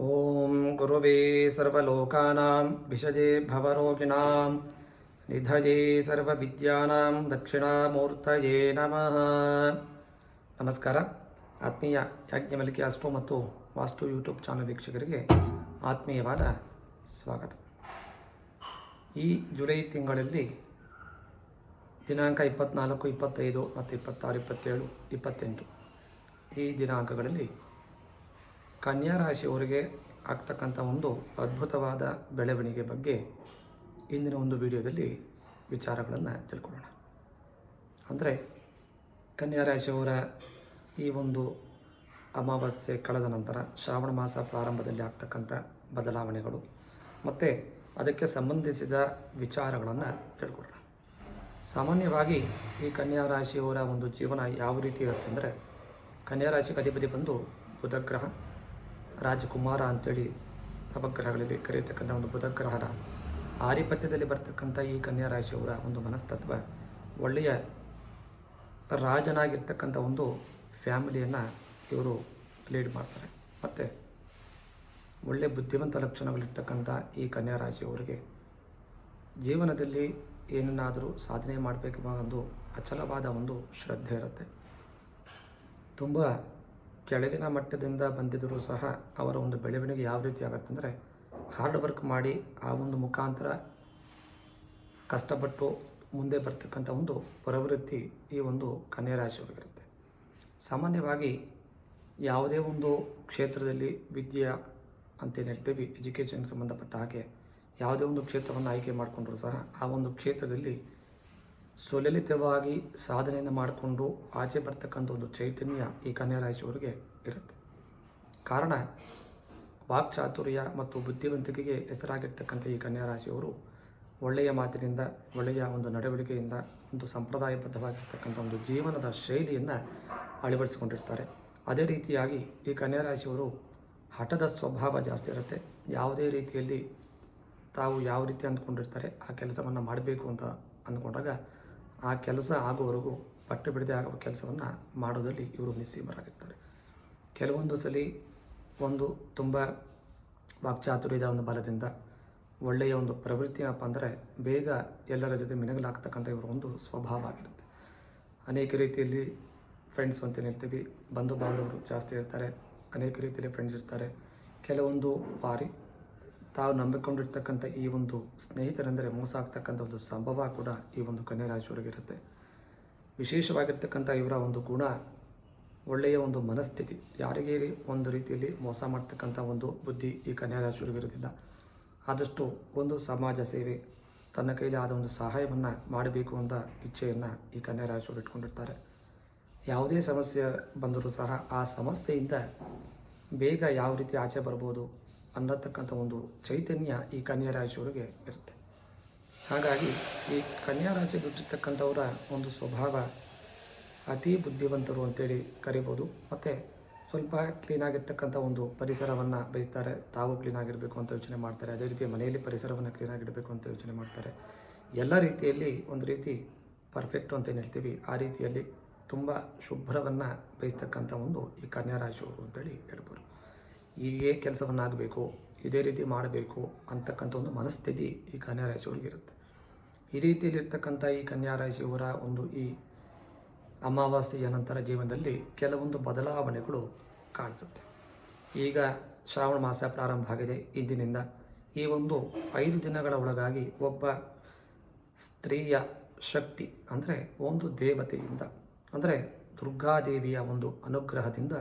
ॐ गुरुवे सर्वलोकानां विषजे भवरोगिणां निधये ಸರ್ವವಿದ್ಯಾನಾಂ ದಕ್ಷಿಣಾಮೂರ್ತಯೇ ನಮಃ ನಮಸ್ಕಾರ ಆತ್ಮೀಯ ಯಾಜ್ಞವಲ್ಕಿ ಅಸ್ಟ್ರೋ ಮತ್ತು ವಾಸ್ತು ಯೂಟ್ಯೂಬ್ ಚಾನಲ್ ವೀಕ್ಷಕರಿಗೆ ಆತ್ಮೀಯವಾದ ಸ್ವಾಗತ ಈ ಜುಲೈ ತಿಂಗಳಲ್ಲಿ ದಿನಾಂಕ ಇಪ್ಪತ್ನಾಲ್ಕು ಇಪ್ಪತ್ತೈದು ಮತ್ತು ಇಪ್ಪತ್ತಾರು ಇಪ್ಪತ್ತೇಳು ಇಪ್ಪತ್ತೆಂಟು ಈ ದಿನಾಂಕಗಳಲ್ಲಿ ಕನ್ಯಾ ರಾಶಿಯವರಿಗೆ ಆಗ್ತಕ್ಕಂಥ ಒಂದು ಅದ್ಭುತವಾದ ಬೆಳವಣಿಗೆ ಬಗ್ಗೆ ಇಂದಿನ ಒಂದು ವಿಡಿಯೋದಲ್ಲಿ ವಿಚಾರಗಳನ್ನು ತಿಳ್ಕೊಳ್ಳೋಣ. ಅಂದರೆ ಕನ್ಯಾ ರಾಶಿಯವರ ಈ ಒಂದು ಅಮಾವಾಸ್ಯೆ ಕಳೆದ ನಂತರ ಶ್ರಾವಣ ಮಾಸ ಪ್ರಾರಂಭದಲ್ಲಿ ಆಗ್ತಕ್ಕಂಥ ಬದಲಾವಣೆಗಳು. ಮತ್ತು ಅದಕ್ಕೆ ಸಂಬಂಧಿಸಿದ ವಿಚಾರಗಳನ್ನು ತಿಳ್ಕೊಳ್ಳೋಣ. ಸಾಮಾನ್ಯವಾಗಿ ಈ ಕನ್ಯಾ ರಾಶಿಯವರ ಒಂದು ಜೀವನ ಯಾವ ರೀತಿ ಇರುತ್ತೆ ಅಂದರೆ ಕನ್ಯಾ ರಾಶಿಗೆ ಅಧಿಪತಿ ಬಂದು ಬುಧಗ್ರಹ ರಾಜಕುಮಾರ ಅಂತೇಳಿ ನವಗ್ರಹಗಳಲ್ಲಿ ಕರೆಯತಕ್ಕಂಥ ಒಂದು ಬುಧಗ್ರಹದ ಆಧಿಪತ್ಯದಲ್ಲಿ ಬರ್ತಕ್ಕಂಥ ಈ ಕನ್ಯಾ ರಾಶಿಯವರ ಒಂದು ಮನಸ್ತತ್ವ, ಒಳ್ಳೆಯ ರಾಜನಾಗಿರ್ತಕ್ಕಂಥ ಒಂದು ಫ್ಯಾಮಿಲಿಯನ್ನು ಇವರು ಲೀಡ್ ಮಾಡ್ತಾರೆ. ಮತ್ತು ಒಳ್ಳೆಯ ಬುದ್ಧಿವಂತ ಲಕ್ಷಣಗಳಿರ್ತಕ್ಕಂಥ ಈ ಕನ್ಯಾ ರಾಶಿಯವರಿಗೆ ಜೀವನದಲ್ಲಿ ಏನನ್ನಾದರೂ ಸಾಧನೆ ಮಾಡಬೇಕೆಂಬ ಒಂದು ಅಚಲವಾದ ಒಂದು ಶ್ರದ್ಧೆ ಇರುತ್ತೆ. ತುಂಬ ಕೆಳಗಿನ ಮಟ್ಟದಿಂದ ಬಂದಿದ್ದರೂ ಸಹ ಅವರ ಒಂದು ಬೆಳವಣಿಗೆ ಯಾವ ರೀತಿ ಆಗುತ್ತೆ ಅಂದರೆ ಹಾರ್ಡ್ ವರ್ಕ್ ಮಾಡಿ ಆ ಒಂದು ಮುಖಾಂತರ ಕಷ್ಟಪಟ್ಟು ಮುಂದೆ ಬರ್ತಕ್ಕಂಥ ಒಂದು ಪ್ರವೃತ್ತಿ ಈ ಒಂದು ಕನ್ಯಾ ರಾಶಿಯವರಿಗಿರುತ್ತೆ ಸಾಮಾನ್ಯವಾಗಿ ಯಾವುದೇ ಒಂದು ಕ್ಷೇತ್ರದಲ್ಲಿ ವಿದ್ಯೆ ಅಂತೇನು ಹೇಳ್ತೀವಿ ಎಜುಕೇಷನ್ಗೆ ಸಂಬಂಧಪಟ್ಟ ಹಾಗೆ ಯಾವುದೇ ಒಂದು ಕ್ಷೇತ್ರವನ್ನು ಆಯ್ಕೆ ಮಾಡಿಕೊಂಡ್ರೂ ಸಹ ಆ ಒಂದು ಕ್ಷೇತ್ರದಲ್ಲಿ ಸುಲಲಿತವಾಗಿ ಸಾಧನೆಯನ್ನು ಮಾಡಿಕೊಂಡು ಆಚೆ ಬರ್ತಕ್ಕಂಥ ಒಂದು ಚೈತನ್ಯ ಈ ಕನ್ಯಾ ರಾಶಿಯವರಿಗೆ ಇರುತ್ತೆ. ಕಾರಣ ವಾಕ್ಚಾತುರ್ಯ ಮತ್ತು ಬುದ್ಧಿವಂತಿಕೆಗೆ ಹೆಸರಾಗಿರ್ತಕ್ಕಂಥ ಈ ಕನ್ಯಾ ರಾಶಿಯವರು ಒಳ್ಳೆಯ ಮಾತಿನಿಂದ, ಒಳ್ಳೆಯ ಒಂದು ನಡವಳಿಕೆಯಿಂದ, ಒಂದು ಸಂಪ್ರದಾಯಬದ್ಧವಾಗಿರ್ತಕ್ಕಂಥ ಒಂದು ಜೀವನದ ಶೈಲಿಯನ್ನು ಅಳವಡಿಸಿಕೊಂಡಿರ್ತಾರೆ. ಅದೇ ರೀತಿಯಾಗಿ ಈ ಕನ್ಯಾ ರಾಶಿಯವರು ಹಠದ ಸ್ವಭಾವ ಜಾಸ್ತಿ ಇರುತ್ತೆ. ಯಾವುದೇ ರೀತಿಯಲ್ಲಿ ತಾವು ಯಾವ ರೀತಿ ಅಂದ್ಕೊಂಡಿರ್ತಾರೆ, ಆ ಕೆಲಸವನ್ನು ಮಾಡಬೇಕು ಅಂತ ಅಂದ್ಕೊಂಡಾಗ ಆ ಕೆಲಸ ಆಗುವವರೆಗೂ ಪಟ್ಟು ಬಿಡದೆ ಆಗುವ ಕೆಲಸವನ್ನು ಮಾಡೋದಲ್ಲಿ ಇವರು ನಿಸ್ಸೀಮರಾಗಿರ್ತಾರೆ. ಕೆಲವೊಂದು ಸಲ ಒಂದು ತುಂಬ ವಾಕ್ಚಾತುರ್ಯದ ಒಂದು ಬಲದಿಂದ ಒಳ್ಳೆಯ ಒಂದು ಪ್ರವೃತ್ತಿ ಏನಪ್ಪ ಅಂದರೆ ಬೇಗ ಎಲ್ಲರ ಜೊತೆ ಮಿನಗಲಾಗ್ತಕ್ಕಂಥ ಇವರ ಒಂದು ಸ್ವಭಾವ ಆಗಿರುತ್ತೆ. ಅನೇಕ ರೀತಿಯಲ್ಲಿ ಫ್ರೆಂಡ್ಸ್ ಅಂತ ಹೇಳ್ತೀವಿ. ಬಂಧು ಬಾಂಧವರು ಜಾಸ್ತಿ ಇರ್ತಾರೆ. ಅನೇಕ ರೀತಿಯಲ್ಲಿ ಫ್ರೆಂಡ್ಸ್ ಇರ್ತಾರೆ. ಕೆಲವೊಂದು ಬಾರಿ ತಾವು ನಂಬಿಕೊಂಡಿರ್ತಕ್ಕಂಥ ಈ ಒಂದು ಸ್ನೇಹಿತರೆಂದರೆ ಮೋಸ ಆಗ್ತಕ್ಕಂಥ ಒಂದು ಸಂಭವ ಕೂಡ ಈ ಒಂದು ಕನ್ಯಾ ರಾಶಿಯವರಿಗಿರುತ್ತೆ ವಿಶೇಷವಾಗಿರ್ತಕ್ಕಂಥ ಇವರ ಒಂದು ಗುಣ, ಒಳ್ಳೆಯ ಒಂದು ಮನಸ್ಥಿತಿ. ಯಾರಿಗೇ ಒಂದು ರೀತಿಯಲ್ಲಿ ಮೋಸ ಮಾಡ್ತಕ್ಕಂಥ ಒಂದು ಬುದ್ಧಿ ಈ ಕನ್ಯಾ ರಾಶಿಯವರಿಗಿರೋದಿಲ್ಲ ಆದಷ್ಟು ಒಂದು ಸಮಾಜ ಸೇವೆ, ತನ್ನ ಕೈಲಿ ಆದ ಒಂದು ಸಹಾಯವನ್ನು ಮಾಡಬೇಕು ಅಂತ ಇಚ್ಛೆಯನ್ನು ಈ ಕನ್ಯಾ ರಾಶಿಯವರು ಇಟ್ಕೊಂಡಿರ್ತಾರೆ. ಯಾವುದೇ ಸಮಸ್ಯೆ ಬಂದರೂ ಸಹ ಆ ಸಮಸ್ಯೆಯಿಂದ ಬೇಗ ಯಾವ ರೀತಿ ಆಚೆ ಬರ್ಬೋದು ಅನ್ನತಕ್ಕಂಥ ಒಂದು ಚೈತನ್ಯ ಈ ಕನ್ಯಾ ರಾಶಿಯವರಿಗೆ ಇರುತ್ತೆ. ಹಾಗಾಗಿ ಈ ಕನ್ಯಾ ರಾಶಿ ದುಡ್ಡಿರ್ತಕ್ಕಂಥವರ ಒಂದು ಸ್ವಭಾವ ಅತಿ ಬುದ್ಧಿವಂತರು ಅಂತೇಳಿ ಕರಿಬೋದು. ಮತ್ತು ಸ್ವಲ್ಪ ಕ್ಲೀನಾಗಿರ್ತಕ್ಕಂಥ ಒಂದು ಪರಿಸರವನ್ನು ಬಯಸ್ತಾರೆ ತಾವು ಕ್ಲೀನಾಗಿರಬೇಕು ಅಂತ ಯೋಚನೆ ಮಾಡ್ತಾರೆ. ಅದೇ ರೀತಿ ಮನೆಯಲ್ಲಿ ಪರಿಸರವನ್ನು ಕ್ಲೀನಾಗಿಡಬೇಕು ಅಂತ ಯೋಚನೆ ಮಾಡ್ತಾರೆ. ಎಲ್ಲ ರೀತಿಯಲ್ಲಿ ಒಂದು ರೀತಿ ಪರ್ಫೆಕ್ಟ್ ಅಂತ ಏನು ಹೇಳ್ತೀವಿ, ಆ ರೀತಿಯಲ್ಲಿ ತುಂಬ ಶುಭ್ರವನ್ನು ಬಯಸ್ತಕ್ಕಂಥ ಒಂದು ಈ ಕನ್ಯಾ ರಾಶಿಯವರು ಅಂತೇಳಿ ಹೇಳ್ಬೋದು. ಹೀಗೆ ಕೆಲಸವನ್ನಾಗಬೇಕು, ಇದೇ ರೀತಿ ಮಾಡಬೇಕು ಅಂತಕ್ಕಂಥ ಒಂದು ಮನಸ್ಥಿತಿ ಈ ಕನ್ಯಾ ರಾಶಿಯವ್ರಿಗೆ ಇರುತ್ತೆ ಈ ರೀತಿಯಲ್ಲಿರ್ತಕ್ಕಂಥ ಈ ಕನ್ಯಾ ರಾಶಿಯವರ ಒಂದು ಈ ಅಮಾವಾಸ್ಯೆಯ ನಂತರ ಜೀವನದಲ್ಲಿ ಕೆಲವೊಂದು ಬದಲಾವಣೆಗಳು ಕಾಣಿಸುತ್ತೆ. ಈಗ ಶ್ರಾವಣ ಮಾಸ ಪ್ರಾರಂಭ ಆಗಿದೆ. ಇಂದಿನಿಂದ ಈ ಒಂದು ಐದು ದಿನಗಳ ಒಳಗಾಗಿ ಒಬ್ಬ ಸ್ತ್ರೀಯ ಶಕ್ತಿ ಅಂದರೆ ಒಂದು ದೇವತೆಯಿಂದ, ಅಂದರೆ ದುರ್ಗಾದೇವಿಯ ಒಂದು ಅನುಗ್ರಹದಿಂದ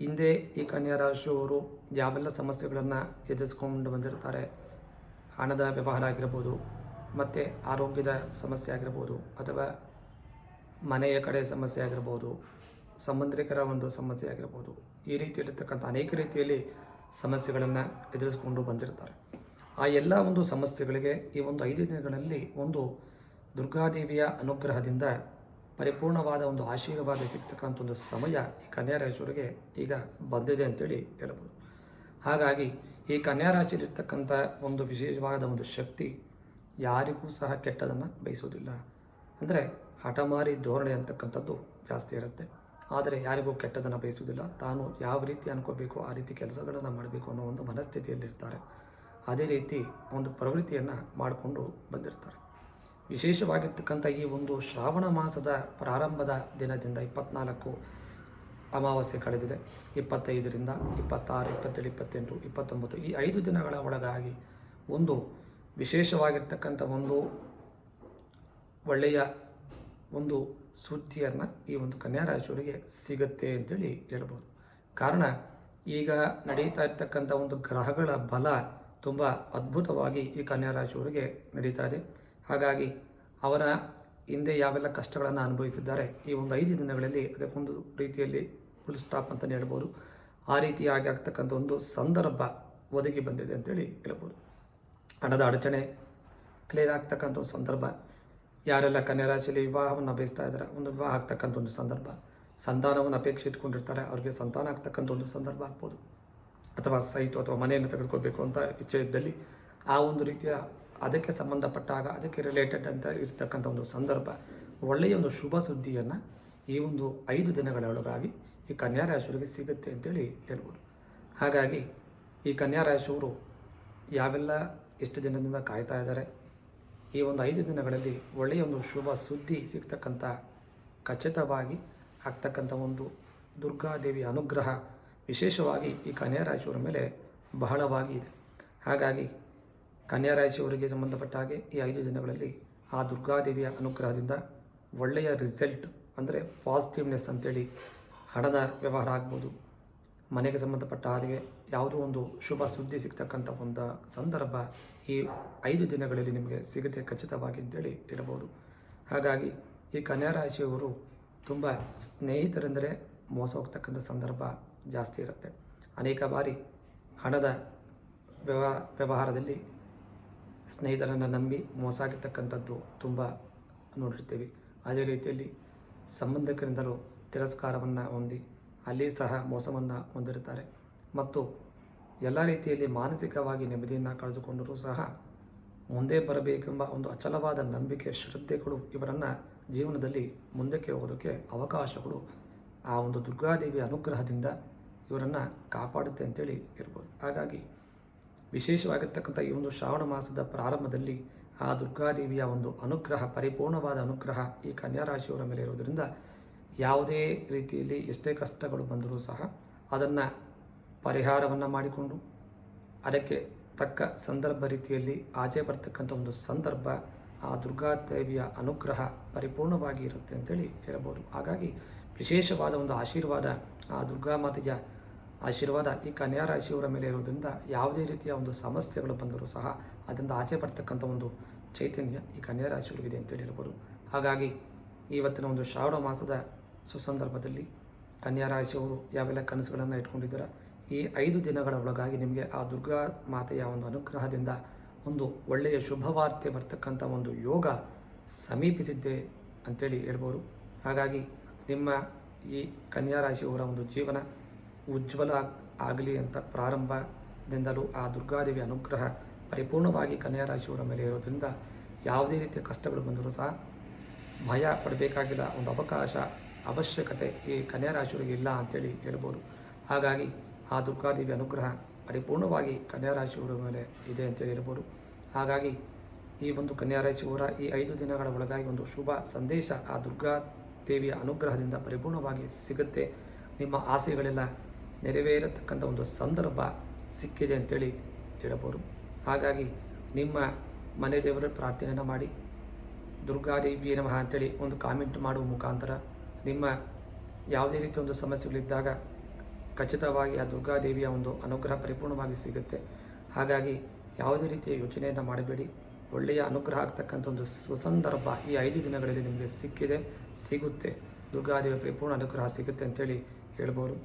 ಹಿಂದೆ ಈ ಕನ್ಯಾ ರಾಶಿಯವರು ಯಾವೆಲ್ಲ ಸಮಸ್ಯೆಗಳನ್ನು ಎದುರಿಸ್ಕೊಂಡು ಬಂದಿರ್ತಾರೆ, ಹಣದ ವ್ಯವಹಾರ ಆಗಿರ್ಬೋದು, ಮತ್ತು ಆರೋಗ್ಯದ ಸಮಸ್ಯೆ ಆಗಿರ್ಬೋದು, ಅಥವಾ ಮನೆಯ ಕಡೆ ಸಮಸ್ಯೆ ಆಗಿರ್ಬೋದು, ಸಂಬಂಧಿಕರ ಒಂದು ಸಮಸ್ಯೆ ಆಗಿರ್ಬೋದು, ಈ ರೀತಿಯಲ್ಲಿರ್ತಕ್ಕಂಥ ಅನೇಕ ರೀತಿಯಲ್ಲಿ ಸಮಸ್ಯೆಗಳನ್ನು ಎದುರಿಸ್ಕೊಂಡು ಬಂದಿರ್ತಾರೆ. ಆ ಎಲ್ಲ ಒಂದು ಸಮಸ್ಯೆಗಳಿಗೆ ಈ ಒಂದು ಐದು ದಿನಗಳಲ್ಲಿ ಒಂದು ದುರ್ಗಾದೇವಿಯ ಅನುಗ್ರಹದಿಂದ ಪರಿಪೂರ್ಣವಾದ ಒಂದು ಆಶೀರ್ವಾದ ಸಿಗ್ತಕ್ಕಂಥ ಒಂದು ಸಮಯ ಈ ಕನ್ಯಾ ರಾಶಿಯವರಿಗೆ ಈಗ ಬಂದಿದೆ ಅಂತೇಳಿ ಹೇಳ್ಬೋದು. ಹಾಗಾಗಿ ಈ ಕನ್ಯಾ ರಾಶಿಯಲ್ಲಿರ್ತಕ್ಕಂಥ ಒಂದು ವಿಶೇಷವಾದ ಒಂದು ಶಕ್ತಿ ಯಾರಿಗೂ ಸಹ ಕೆಟ್ಟದನ್ನು ಬಯಸೋದಿಲ್ಲ. ಅಂದರೆ ಹಠಮಾರಿ ಧೋರಣೆ ಅಂತಕ್ಕಂಥದ್ದು ಜಾಸ್ತಿ ಇರುತ್ತೆ. ಆದರೆ ಯಾರಿಗೂ ಕೆಟ್ಟದನ್ನು ಬಯಸುವುದಿಲ್ಲ ತಾನು ಯಾವ ರೀತಿ ಅನ್ಕೋಬೇಕು, ಆ ರೀತಿ ಕೆಲಸಗಳನ್ನು ಮಾಡಬೇಕು ಅನ್ನೋ ಒಂದು ಮನಸ್ಥಿತಿಯಲ್ಲಿರ್ತಾರೆ. ಅದೇ ರೀತಿ ಒಂದು ಪ್ರವೃತ್ತಿಯನ್ನು ಮಾಡಿಕೊಂಡು ಬಂದಿರ್ತಾರೆ. ವಿಶೇಷವಾಗಿರ್ತಕ್ಕಂಥ ಈ ಒಂದು ಶ್ರಾವಣ ಮಾಸದ ಪ್ರಾರಂಭದ ದಿನದಿಂದ ಇಪ್ಪತ್ನಾಲ್ಕು ಅಮಾವಾಸ್ಯೆ ಕಳೆದಿದೆ. ಇಪ್ಪತ್ತೈದರಿಂದ ಇಪ್ಪತ್ತಾರು, ಇಪ್ಪತ್ತೇಳು, ಇಪ್ಪತ್ತೆಂಟು, ಇಪ್ಪತ್ತೊಂಬತ್ತು ಈ ಐದು ದಿನಗಳ ಒಳಗಾಗಿ ಒಂದು ವಿಶೇಷವಾಗಿರ್ತಕ್ಕಂಥ ಒಂದು ಒಳ್ಳೆಯ ಒಂದು ಸುದ್ದಿಯನ್ನು ಈ ಒಂದು ಕನ್ಯಾ ರಾಶಿಯವರಿಗೆ ಸಿಗುತ್ತೆ ಅಂತೇಳಿ ಹೇಳ್ಬೋದು. ಕಾರಣ ಈಗ ನಡೀತಾ ಇರ್ತಕ್ಕಂಥ ಒಂದು ಗ್ರಹಗಳ ಬಲ ತುಂಬ ಅದ್ಭುತವಾಗಿ ಈ ಕನ್ಯಾ ರಾಶಿಯವರಿಗೆ ನಡೀತಾ ಇದೆ. ಹಾಗಾಗಿ ಅವರ ಹಿಂದೆ ಯಾವೆಲ್ಲ ಕಷ್ಟಗಳನ್ನು ಅನುಭವಿಸಿದ್ದಾರೆ ಈ ಒಂದು ಐದು ದಿನಗಳಲ್ಲಿ ಅದಕ್ಕೊಂದು ರೀತಿಯಲ್ಲಿ ಫುಲ್ ಸ್ಟಾಪ್ ಅಂತಲೇ ಹೇಳ್ಬೋದು. ಆ ರೀತಿಯಾಗಿ ಆಗ್ತಕ್ಕಂಥ ಒಂದು ಸಂದರ್ಭ ಒದಗಿ ಬಂದಿದೆ ಅಂತೇಳಿ ಹೇಳ್ಬೋದು. ಹಣದ ಅಡಚಣೆ ಕ್ಲಿಯರ್ ಆಗ್ತಕ್ಕಂಥ ಒಂದು ಸಂದರ್ಭ, ಯಾರೆಲ್ಲ ಕನ್ಯಾ ರಾಶಿಯಲ್ಲಿ ವಿವಾಹವನ್ನು ಬಯಸ್ತಾ ಇದ್ದಾರೆ, ಒಂದು ವಿವಾಹ ಆಗ್ತಕ್ಕಂಥ ಒಂದು ಸಂದರ್ಭ, ಸಂತಾನವನ್ನು ಅಪೇಕ್ಷೆ ಇಟ್ಕೊಂಡಿರ್ತಾರೆ, ಅವರಿಗೆ ಸಂತಾನ ಆಗ್ತಕ್ಕಂಥ ಒಂದು ಸಂದರ್ಭ ಆಗ್ಬೋದು. ಅಥವಾ ಸೈಟು ಅಥವಾ ಮನೆಯನ್ನು ತೆಗೆದುಕೋಬೇಕು ಅಂತ ಇಚ್ಛೆ ಇದ್ದಲ್ಲಿ ಆ ಒಂದು ರೀತಿಯ ಅದಕ್ಕೆ ಸಂಬಂಧಪಟ್ಟಾಗ, ಅದಕ್ಕೆ ರಿಲೇಟೆಡ್ ಅಂತ ಇರತಕ್ಕಂಥ ಒಂದು ಸಂದರ್ಭ, ಒಳ್ಳೆಯ ಒಂದು ಶುಭ ಸುದ್ದಿಯನ್ನು ಈ ಒಂದು ಐದು ದಿನಗಳೊಳಗಾಗಿ ಈ ಕನ್ಯಾ ರಾಶಿಯವರಿಗೆ ಸಿಗುತ್ತೆ ಅಂತೇಳಿ ಹೇಳ್ಬೋದು. ಹಾಗಾಗಿ ಈ ಕನ್ಯಾ ರಾಶಿಯವರು ಯಾವೆಲ್ಲ ಎಷ್ಟು ದಿನದಿಂದ ಕಾಯ್ತಾ ಇದ್ದಾರೆ, ಈ ಒಂದು ಐದು ದಿನಗಳಲ್ಲಿ ಒಳ್ಳೆಯ ಒಂದು ಶುಭ ಸುದ್ದಿ ಸಿಗ್ತಕ್ಕಂಥ ಖಚಿತವಾಗಿ ಆಗ್ತಕ್ಕಂಥ ಒಂದು ದುರ್ಗಾದೇವಿಯ ಅನುಗ್ರಹ ವಿಶೇಷವಾಗಿ ಈ ಕನ್ಯಾ ಮೇಲೆ ಬಹಳವಾಗಿ ಇದೆ. ಹಾಗಾಗಿ ಕನ್ಯಾ ರಾಶಿಯವರಿಗೆ ಸಂಬಂಧಪಟ್ಟ ಹಾಗೆ ಈ ಐದು ದಿನಗಳಲ್ಲಿ ಆ ದುರ್ಗಾದೇವಿಯ ಅನುಗ್ರಹದಿಂದ ಒಳ್ಳೆಯ ರಿಸಲ್ಟ್ ಅಂದರೆ ಪಾಸಿಟಿವ್ನೆಸ್ ಅಂತೇಳಿ ಹಣದ ವ್ಯವಹಾರ ಆಗ್ಬೋದು. ಮನೆಗೆ ಸಂಬಂಧಪಟ್ಟ ಹಾಗೆ ಯಾವುದೋ ಒಂದು ಶುಭ ಸುದ್ದಿ ಸಿಗ್ತಕ್ಕಂಥ ಒಂದು ಸಂದರ್ಭ ಈ ಐದು ದಿನಗಳಲ್ಲಿ ನಿಮಗೆ ಸಿಗುತ್ತೆ ಖಚಿತವಾಗಿ ಅಂತೇಳಿ ಹೇಳಬಹುದು. ಹಾಗಾಗಿ ಈ ಕನ್ಯಾ ರಾಶಿಯವರು ತುಂಬ ಸ್ನೇಹಿತರೆಂದರೆ ಮೋಸ ಹೋಗ್ತಕ್ಕಂಥ ಸಂದರ್ಭ ಜಾಸ್ತಿ ಇರುತ್ತೆ. ಅನೇಕ ಬಾರಿ ಹಣದ ವ್ಯವ ವ್ಯವಹಾರದಲ್ಲಿ ಸ್ನೇಹಿತರನ್ನು ನಂಬಿ ಮೋಸ ಆಗಿರ್ತಕ್ಕಂಥದ್ದು ತುಂಬ ನೋಡಿರ್ತೀವಿ. ಅದೇ ರೀತಿಯಲ್ಲಿ ಸಂಬಂಧಿಕರಿಂದಲೂ ತಿರಸ್ಕಾರವನ್ನು ಹೊಂದಿ ಅಲ್ಲಿ ಸಹ ಮೋಸವನ್ನು ಹೊಂದಿರುತ್ತಾರೆ. ಮತ್ತು ಎಲ್ಲ ರೀತಿಯಲ್ಲಿ ಮಾನಸಿಕವಾಗಿ ನೆಮ್ಮದಿಯನ್ನು ಕಳೆದುಕೊಂಡರೂ ಸಹ ಮುಂದೆ ಬರಬೇಕೆಂಬ ಒಂದು ಅಚಲವಾದ ನಂಬಿಕೆ, ಶ್ರದ್ಧೆಗಳು ಇವರನ್ನು ಜೀವನದಲ್ಲಿ ಮುಂದಕ್ಕೆ ಹೋಗೋದಕ್ಕೆ ಅವಕಾಶಗಳು ಆ ಒಂದು ದುರ್ಗಾದೇವಿಯ ಅನುಗ್ರಹದಿಂದ ಇವರನ್ನು ಕಾಪಾಡುತ್ತೆ ಅಂತೇಳಿ ಇರ್ಬೋದು ಹಾಗಾಗಿ ವಿಶೇಷವಾಗಿರ್ತಕ್ಕಂಥ ಈ ಒಂದು ಶ್ರಾವಣ ಮಾಸದ ಪ್ರಾರಂಭದಲ್ಲಿ ಆ ದುರ್ಗಾದೇವಿಯ ಒಂದು ಅನುಗ್ರಹ, ಪರಿಪೂರ್ಣವಾದ ಅನುಗ್ರಹ ಈ ಕನ್ಯಾ ರಾಶಿಯವರ ಮೇಲೆ ಇರುವುದರಿಂದ ಯಾವುದೇ ರೀತಿಯಲ್ಲಿ ಎಷ್ಟೇ ಕಷ್ಟಗಳು ಬಂದರೂ ಸಹ ಅದನ್ನು ಪರಿಹಾರವನ್ನು ಮಾಡಿಕೊಂಡು ಅದಕ್ಕೆ ತಕ್ಕ ಸಂದರ್ಭ ರೀತಿಯಲ್ಲಿ ಆಚೆ ಬರ್ತಕ್ಕಂಥ ಒಂದು ಸಂದರ್ಭ ಆ ದುರ್ಗಾದೇವಿಯ ಅನುಗ್ರಹ ಪರಿಪೂರ್ಣವಾಗಿ ಇರುತ್ತೆ ಅಂತೇಳಿ ಹೇಳ್ಬೋದು. ಹಾಗಾಗಿ ವಿಶೇಷವಾದ ಒಂದು ಆಶೀರ್ವಾದ ಆ ದುರ್ಗಾಮಾತೆಯ ಆಶೀರ್ವಾದ ಈ ಕನ್ಯಾ ರಾಶಿಯವರ ಮೇಲೆ ಇರೋದ್ರಿಂದ ಯಾವುದೇ ರೀತಿಯ ಒಂದು ಸಮಸ್ಯೆಗಳು ಬಂದರೂ ಸಹ ಅದರಿಂದ ಆಚೆ ಬರ್ತಕ್ಕಂಥ ಒಂದು ಚೈತನ್ಯ ಈ ಕನ್ಯಾ ರಾಶಿಯವರಿಗಿದೆ ಅಂತೇಳಿ ಹೇಳ್ಬೋದು ಹಾಗಾಗಿ ಇವತ್ತಿನ ಒಂದು ಶ್ರಾವಣ ಮಾಸದ ಸುಸಂದರ್ಭದಲ್ಲಿ ಕನ್ಯಾ ರಾಶಿಯವರು ಯಾವೆಲ್ಲ ಕನಸುಗಳನ್ನು ಇಟ್ಕೊಂಡಿದ್ದಾರೆ, ಈ ಐದು ದಿನಗಳ ಒಳಗಾಗಿ ನಿಮಗೆ ಆ ದುರ್ಗಾ ಮಾತೆಯ ಒಂದು ಅನುಗ್ರಹದಿಂದ ಒಂದು ಒಳ್ಳೆಯ ಶುಭವಾರ್ತೆ ಬರ್ತಕ್ಕಂಥ ಒಂದು ಯೋಗ ಸಮೀಪಿಸಿದ್ದೆ ಅಂತೇಳಿ ಹೇಳ್ಬೋದು. ಹಾಗಾಗಿ ನಿಮ್ಮ ಈ ಕನ್ಯಾ ರಾಶಿಯವರ ಒಂದು ಜೀವನ ಉಜ್ವಲ ಆಗಲಿ ಅಂತ ಪ್ರಾರಂಭದಿಂದಲೂ ಆ ದುರ್ಗಾದೇವಿ ಅನುಗ್ರಹ ಪರಿಪೂರ್ಣವಾಗಿ ಕನ್ಯಾ ರಾಶಿಯವರ ಮೇಲೆ ಇರೋದ್ರಿಂದ ಯಾವುದೇ ರೀತಿಯ ಕಷ್ಟಗಳು ಬಂದರೂ ಸಹ ಭಯ ಪಡಬೇಕಾಗಿಲ್ಲ, ಒಂದು ಅವಕಾಶ, ಅವಶ್ಯಕತೆ ಈ ಕನ್ಯಾ ರಾಶಿಯವರಿಗೆ ಇಲ್ಲ ಅಂತೇಳಿ ಹೇಳ್ಬೋದು. ಹಾಗಾಗಿ ಆ ದುರ್ಗಾದೇವಿ ಅನುಗ್ರಹ ಪರಿಪೂರ್ಣವಾಗಿ ಕನ್ಯಾ ರಾಶಿಯವರ ಮೇಲೆ ಇದೆ ಅಂತೇಳಿ ಹೇಳ್ಬೋದು. ಹಾಗಾಗಿ ಈ ಒಂದು ಕನ್ಯಾ ರಾಶಿಯವರ ಈ ಐದು ದಿನಗಳ ಒಳಗಾಗಿ ಒಂದು ಶುಭ ಸಂದೇಶ ಆ ದುರ್ಗಾ ದೇವಿಯ ಅನುಗ್ರಹದಿಂದ ಪರಿಪೂರ್ಣವಾಗಿ ಸಿಗುತ್ತೆ. ನಿಮ್ಮ ಆಸೆಗಳೆಲ್ಲ ನೆರವೇರತಕ್ಕಂಥ ಒಂದು ಸಂದರ್ಭ ಸಿಕ್ಕಿದೆ ಅಂತೇಳಿ ಹೇಳಬಹುದು. ಹಾಗಾಗಿ ನಿಮ್ಮ ಮನೆ ದೇವರ ಪ್ರಾರ್ಥನೆಯನ್ನು ಮಾಡಿ ದುರ್ಗಾದೇವಿ ನಮಃ ಅಂತೇಳಿ ಒಂದು ಕಾಮೆಂಟ್ ಮಾಡುವ ಮುಖಾಂತರ ನಿಮ್ಮ ಯಾವುದೇ ರೀತಿಯ ಒಂದು ಸಮಸ್ಯೆಗಳಿದ್ದಾಗ ಖಚಿತವಾಗಿ ಆ ದುರ್ಗಾದೇವಿಯ ಒಂದು ಅನುಗ್ರಹ ಪರಿಪೂರ್ಣವಾಗಿ ಸಿಗುತ್ತೆ. ಹಾಗಾಗಿ ಯಾವುದೇ ರೀತಿಯ ಯೋಚನೆಯನ್ನು ಮಾಡಬೇಡಿ. ಒಳ್ಳೆಯ ಅನುಗ್ರಹ ಆಗ್ತಕ್ಕಂಥ ಒಂದು ಸುಸಂದರ್ಭ ಈ ಐದು ದಿನಗಳಲ್ಲಿ ನಿಮಗೆ ಸಿಕ್ಕಿದೆ, ಸಿಗುತ್ತೆ. ದುರ್ಗಾದೇವಿಯ ಪರಿಪೂರ್ಣ ಅನುಗ್ರಹ ಸಿಗುತ್ತೆ ಅಂತೇಳಿ ಹೇಳ್ಬೋದು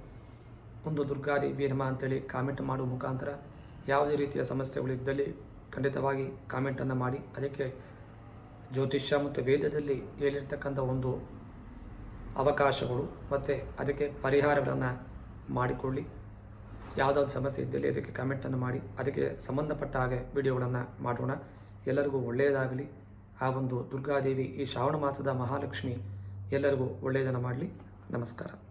ಒಂದು ದುರ್ಗಾದೇವಿ ನಮ ಅಂತೇಳಿ ಕಾಮೆಂಟ್ ಮಾಡುವ ಮುಖಾಂತರ ಯಾವುದೇ ರೀತಿಯ ಸಮಸ್ಯೆಗಳಿದ್ದಲ್ಲಿ ಖಂಡಿತವಾಗಿ ಕಾಮೆಂಟನ್ನು ಮಾಡಿ. ಅದಕ್ಕೆ ಜ್ಯೋತಿಷ್ಯ ಮತ್ತು ವೇದದಲ್ಲಿ ಹೇಳಿರ್ತಕ್ಕಂಥ ಒಂದು ಅವಕಾಶಗಳು ಮತ್ತು ಅದಕ್ಕೆ ಪರಿಹಾರಗಳನ್ನು ಮಾಡಿಕೊಳ್ಳಿ. ಯಾವುದಾದ್ರು ಸಮಸ್ಯೆ ಇದ್ದಲ್ಲಿ ಅದಕ್ಕೆ ಕಾಮೆಂಟನ್ನು ಮಾಡಿ. ಅದಕ್ಕೆ ಸಂಬಂಧಪಟ್ಟ ಹಾಗೆ ವಿಡಿಯೋಗಳನ್ನು ಮಾಡೋಣ. ಎಲ್ಲರಿಗೂ ಒಳ್ಳೆಯದಾಗಲಿ. ಆ ಒಂದು ದುರ್ಗಾದೇವಿ ಈ ಶ್ರಾವಣ ಮಾಸದ ಮಹಾಲಕ್ಷ್ಮಿ ಎಲ್ಲರಿಗೂ ಒಳ್ಳೆಯದನ್ನು ಮಾಡಲಿ. ನಮಸ್ಕಾರ.